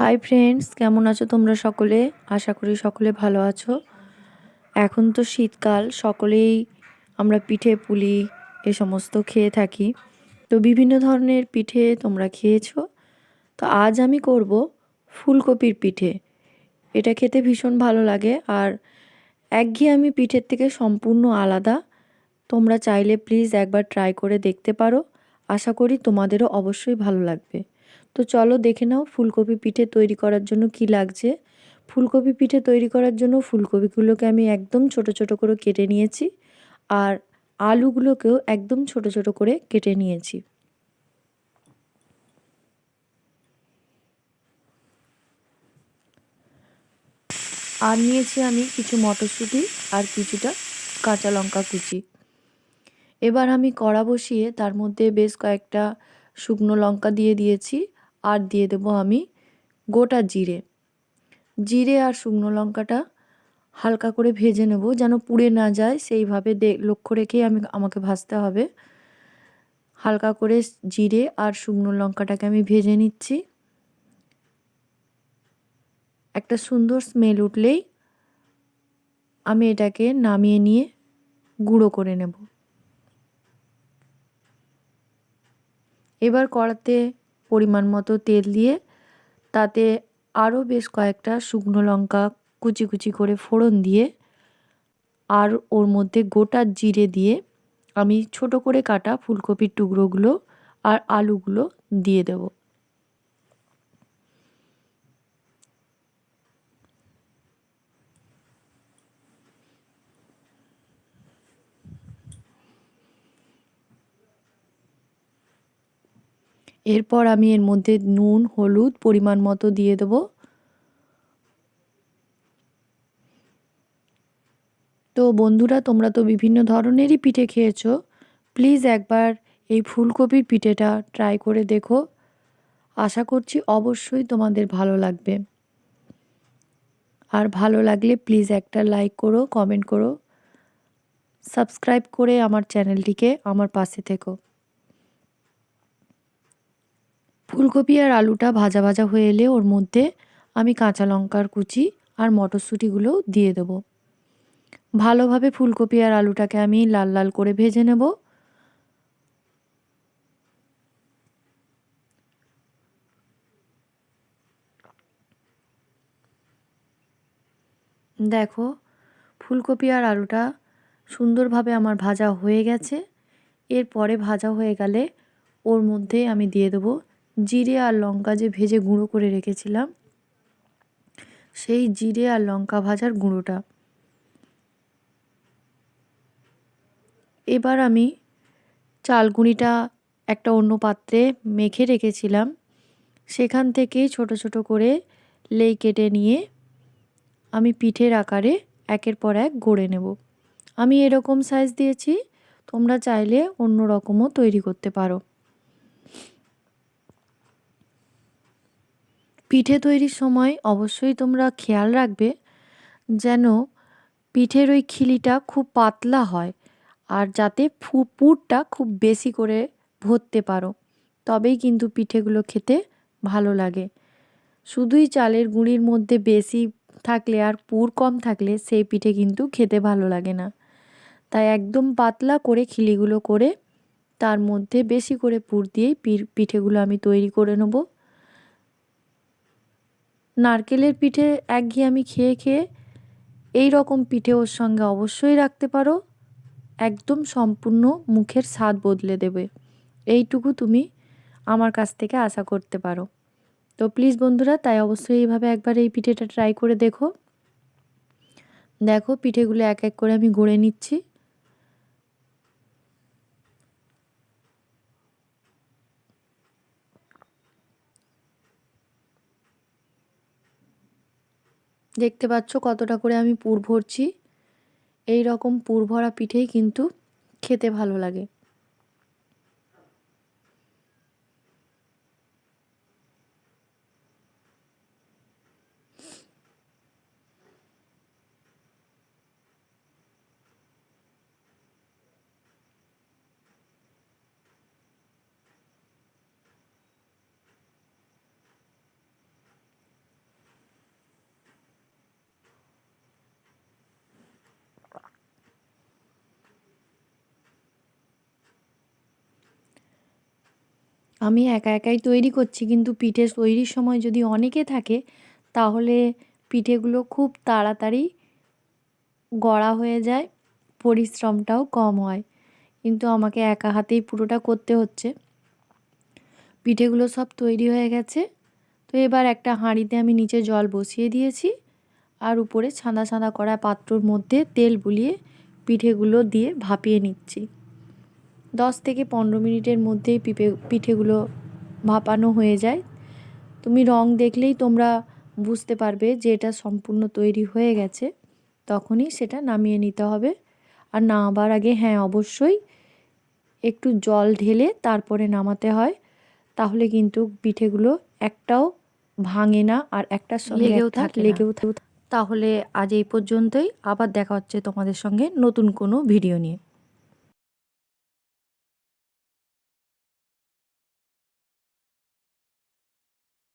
Hi friends কেমন আছো তোমরা সকলে? আশা করি সকলে ভালো আছো। এখন তো শীতকাল, সকলেই আমরা পিঠে, পুলি এ সমস্ত খেয়ে থাকি। তো বিভিন্ন ধরনের পিঠে তোমরা খেয়েছো। তো আজ আমি করব ফুলকপির পিঠে। এটা খেতে ভীষণ ভালো লাগে আর একঘেয়ে আমি পিঠের থেকে সম্পূর্ণ আলাদা। তোমরা চাইলে প্লিজ একবার ট্রাই করে দেখতে পারো। আশা করি তোমাদেরও অবশ্যই ভালো লাগবে। তো চলো দেখে নাও ফুলকপি পিঠে তৈরি করার জন্য কি লাগছে। ফুলকপি পিঠে তৈরি করার জন্য ফুলকপিগুলোকে আমি একদম ছোট ছোট করে কেটে নিয়েছি আর আলুগুলোকেও একদম ছোট ছোট করে কেটে নিয়েছি। আর নিয়েছি আমি কিছু মটরশুঁটি আর কিছুটা কাঁচা লঙ্কা কুচি। এবার আমি কড়া বসিয়ে তার মধ্যে বেশ কয়েকটা শুকনো লঙ্কা দিয়ে দিয়েছি, আর দিয়ে দেব আমি গোটা জিরে। জিরে আর শুকনো লঙ্কাটা হালকা করে ভেজে নেব যেন পুড়ে না যায়, সেইভাবে লক্ষ্য রেখেই আমি আমাকে ভাজতে হবে। হালকা করে জিরে আর শুকনো লঙ্কাটাকে আমি ভেজে নিচ্ছি। একটা সুন্দর স্মেল উঠলেই আমি এটাকে নামিয়ে নিয়ে গুঁড়ো করে নেব। এবার কড়াতে পরিমাণ মতো তেল দিয়ে তাতে আরও বেশ কয়েকটা শুকনো লঙ্কা কুচি কুচি করে ফোড়ন দিয়ে আর ওর মধ্যে গোটা জিরে দিয়ে আমি ছোট করে কাটা ফুলকপির টুকরোগুলো আর আলুগুলো দিয়ে দেবো। এরপর আমি এর মধ্যে নুন, হলুদ পরিমাণ মতো দিয়ে দেবো। তো বন্ধুরা, তোমরা তো বিভিন্ন ধরনেরই পিঠে খেয়েছো। প্লিজ একবার এই ফুলকপির পিঠেটা ট্রাই করে দেখো। আশা করছি অবশ্যই তোমাদের ভালো লাগবে। আর ভালো লাগলে প্লিজ একটা লাইক করো, কমেন্ট করো। সাবস্ক্রাইব করে আমার চ্যানেলটিকে আমার পাশে থেকো। ফুলকপি আর আলুটা ভাজা ভাজা হয়ে এলে ওর মধ্যে আমি কাঁচা লঙ্কার কুচি আর মটরশুঁটিগুলো দিয়ে দেবো। ভালোভাবে ফুলকপি আর আলুটাকে আমি লাল লাল করে ভেজে নেব। দেখো, ফুলকপি আর আলুটা সুন্দরভাবে আমার ভাজা হয়ে গেছে। এরপরে ভাজা হয়ে গেলে ওর মধ্যে আমি দিয়ে দেবো জিরে আর লঙ্কা যে ভেজে গুঁড়ো করে রেখেছিলাম, সেই জিরে আর লঙ্কা ভাজার গুঁড়োটা। এবার আমি চালগুঁড়িটা একটা অন্য পাত্রে মেখে রেখেছিলাম, সেখান থেকেই ছোট ছোট করে লেই কেটে নিয়ে আমি পিঠের আকারে একের পর এক গড়ে নেব। আমি এরকম সাইজ দিয়েছি, তোমরা চাইলে অন্য রকমও তৈরি করতে পারো। পিঠে তৈরির সময় অবশ্যই তোমরা খেয়াল রাখবে যেন পিঠের ওই খিলিটা খুব পাতলা হয় আর যাতে ফু, পুরটা খুব বেশি করে ভরতে পারো। তবেই কিন্তু পিঠেগুলো খেতে ভালো লাগে। শুধুই চালের গুঁড়ির মধ্যে বেশি থাকলে আর পুর কম থাকলে সেই পিঠে কিন্তু খেতে ভালো লাগে না। তাই একদম পাতলা করে খিলিগুলো করে তার মধ্যে বেশি করে পুর দিয়েই পিঠেগুলো আমি তৈরি করে নেব। নারকেলের পিঠে একঘেয়ে আমি খেয়ে খেয়ে এই রকম পিঠে ওর সঙ্গে অবশ্যই রাখতে পারো। একদম সম্পূর্ণ মুখের স্বাদ বদলে দেবে। এইটুকু তুমি আমার কাছ থেকে আশা করতে পারো। তো প্লিজ বন্ধুরা, তাই অবশ্যই এইভাবে একবার এই পিঠেটা ট্রাই করে দেখো। দেখো, পিঠেগুলো এক এক করে আমি গড়ে নিচ্ছি। দেখতে পাচ্ছ কতটা করে আমি পুর ভরছি। এই রকম পুর ভরা পিঠেই কিন্তু খেতে ভালো লাগে। আমি একা একাই তৈরি করছি, কিন্তু পিঠে তৈরির সময় যদি অনেকে থাকে, তাহলে পিঠেগুলো খুব তাড়াতাড়ি গড়া হয়ে যায়, পরিশ্রমটাও কম হয়। কিন্তু আমাকে একা হাতেই পুরোটা করতে হচ্ছে। পিঠেগুলো সব তৈরি হয়ে গেছে, তো এবার একটা হাঁড়িতে আমি নিচে জল বসিয়ে দিয়েছি আর উপরে ছাঁদা ছাঁদা করা পাত্রর মধ্যে তেল বুলিয়ে পিঠেগুলো দিয়ে ভাপিয়ে নিচ্ছি। দশ থেকে পনেরো মিনিটের মধ্যেই পিঠে পিঠেগুলো ভাপানো হয়ে যায়। তুমি রং দেখলেই তোমরা বুঝতে পারবে যে এটা সম্পূর্ণ তৈরি হয়ে গেছে। তখনই সেটা নামিয়ে নিতে হবে। আর নামাবার আগে হ্যাঁ অবশ্যই একটু জল ঢেলে তারপরে নামাতে হয়। তাহলে কিন্তু পিঠেগুলো একটাও ভাঙে না আর একটা লেগেও থাকে লেগেও থাকে। তাহলে আজ এই পর্যন্তই। আবার দেখা হচ্ছে তোমাদের সঙ্গে নতুন কোনো ভিডিও নিয়ে।